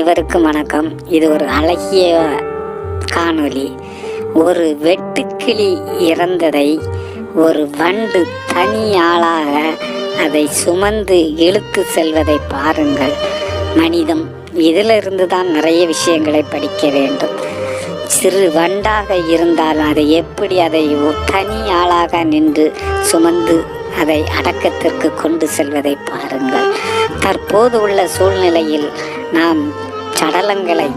இவருக்கு வணக்கம். இது ஒரு அழகிய காணொளி. ஒரு வெட்டுக்கிளி இறந்ததை ஒரு வண்டு தனி ஆளாக அதை சுமந்து இழுத்து செல்வதை பாருங்கள். மனிதம் இதிலிருந்து தான் நிறைய விஷயங்களை படிக்க வேண்டும். சிறு வண்டாக இருந்தாலும் அதை எப்படி அதை தனி ஆளாக நின்று சுமந்து அதை அடக்கத்திற்கு கொண்டு செல்வதை பாருங்கள். தற்போது உள்ள சூழ்நிலையில் நாம் சடலங்களை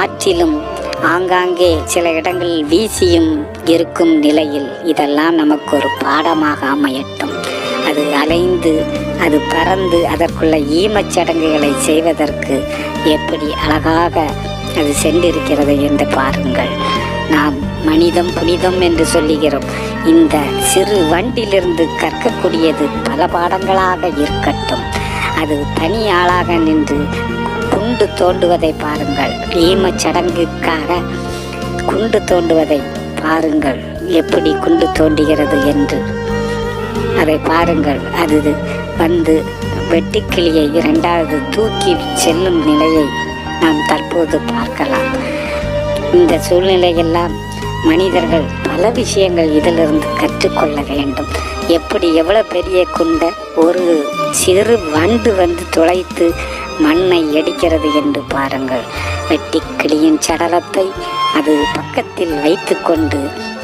ஆற்றிலும் ஆங்காங்கே சில இடங்களில் வீசியும் இருக்கும் நிலையில் இதெல்லாம் நமக்கு ஒரு பாடமாக அமையட்டும். அது அலைந்து அது பறந்து அதற்குள்ள ஈமச் சடங்குகளை செய்வதற்கு எப்படி அழகாக அது சென்றிருக்கிறது என்று பாருங்கள். நாம் மனிதம் புனிதம் என்று சொல்லுகிறோம். இந்த சிறு வண்டிலிருந்து கற்கக்கூடியது பல பாடங்களாக இருக்கட்டும். அது தனி ஆளாக நின்று குண்டு தோண்டுவதை பாருங்கள். ஈமச் சடங்குக்காக குண்டு தோண்டுவதை பாருங்கள். எப்படி குண்டு தோண்டுகிறது என்று. அதை பாருங்கள். அது வந்து வெட்டுக்கிளியை இரண்டாவது தூக்கி செல்லும் நிலையை நாம் தற்போது பார்க்கலாம். இந்த சூழ்நிலையெல்லாம் மனிதர்கள் பல விஷயங்கள் இதிலிருந்து கற்றுக்கொள்ள வேண்டும். எப்படி எவ்வளோ பெரிய குண்டை ஒரு சிறு வண்டு வந்து துளைத்து மண்ணை அடிக்கிறது என்று பாருங்கள். வெட்டிக்கிளியின் சடலத்தை அது பக்கத்தில் வைத்துக்கொண்டு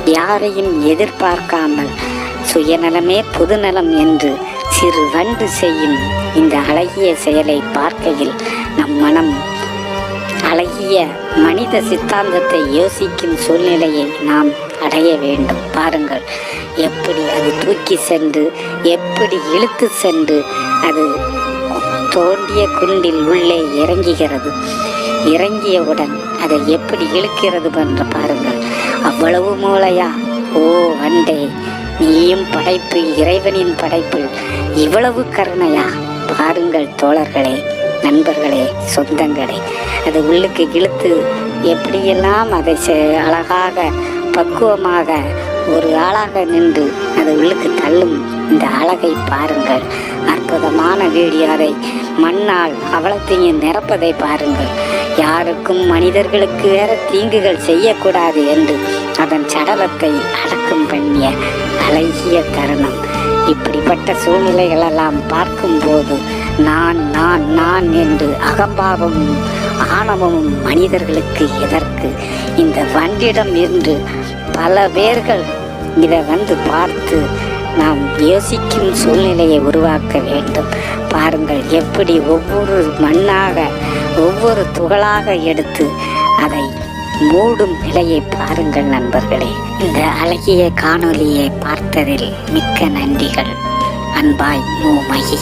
யாரையும் எதிர்பார்க்காமல் சுயநலமே பொதுநலம் என்று சிறு வண்டு செய்யும் இந்த அழகிய செயலை பார்க்கையில் நம் மனம் அழகிய மனித சித்தாந்தத்தை யோசிக்கும் சூழ்நிலையை நாம் அடைய வேண்டும். பாருங்கள் எப்படி அது தூக்கி சென்று எப்படி இழுத்து சென்று அது தோண்டிய குண்டில் உள்ளே இறங்குகிறது. இறங்கியவுடன் அதை எப்படி இழுக்கிறது என்று பாருங்கள். அவ்வளவு மூளையா? ஓ வண்டே நீயும் படைப்பு இறைவனின் படைப்பு இவ்வளவு கருணையா? பாருங்கள் தோழர்களே நண்பர்களே சொந்தங்களே அது உள்ளுக்கு இழுத்து எப்படியெல்லாம் அதை அழகாக பக்குவமாக ஒரு ஆளாக நின்று அது உள்ளுக்கு தள்ளும் இந்த அழகை பாருங்கள். அற்புதமான வீடியோ அதை மண்ணால் அவலத்தையும் நிரப்பதை பாருங்கள். யாருக்கும் மனிதர்களுக்கு வேற தீங்குகள் செய்யக்கூடாது என்று அதன் சடலத்தை அடக்கம் பண்ணிய அழகிய தருணம். இப்படிப்பட்ட சூழ்நிலைகளெல்லாம் பார்க்கும்போது நான் நான் நான் என்று அகம்பாவமும் ஆணவமும் மனிதர்களுக்கு எதற்கு? இந்த வண்டிடம் இருந்து பல பேர்கள் இதை வந்து பார்த்து நாம் யோசிக்கும் சூழ்நிலையை உருவாக்க வேண்டும். பாருங்கள் எப்படி ஒவ்வொரு மண்ணாக ஒவ்வொரு துகளாக எடுத்து அதை மூடும் நிலையை பாருங்கள் நண்பர்களே. இந்த அழகிய காணொலியை பார்த்ததில் மிக்க நன்றிகள். அன்பாய் மூமகி.